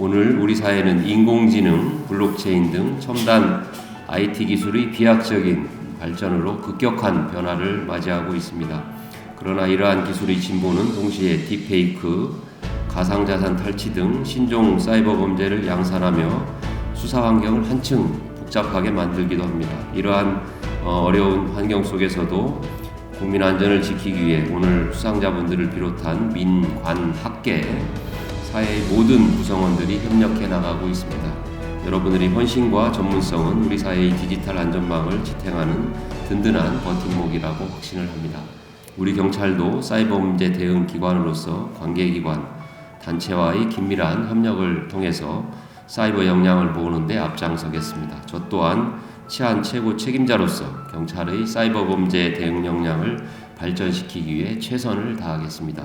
오늘 우리 사회는 인공지능, 블록체인 등 첨단 IT 기술의 비약적인 발전으로 급격한 변화를 맞이하고 있습니다. 그러나 이러한 기술의 진보는 동시에 딥페이크, 가상자산 탈취 등 신종 사이버 범죄를 양산하며 수사 환경을 한층 복잡하게 만들기도 합니다. 이러한 어, 어려운 환경 속에서도 국민 안전을 지키기 위해 오늘 수상자분들을 비롯한 민관 학계 사회의 모든 구성원들이 협력해 나가고 있습니다. 여러분들의 헌신과 전문성은 우리 사회의 디지털 안전망을 지탱하는 든든한 버팀목이라고 확신을 합니다. 우리 경찰도 사이버 문제 대응 기관으로서 관계기관, 단체와의 긴밀한 협력을 통해서 사이버 역량을 모으는데 앞장서겠습니다. 저 또한 치안 최고 책임자로서 경찰의 사이버 범죄 대응 역량을 발전시키기 위해 최선을 다하겠습니다.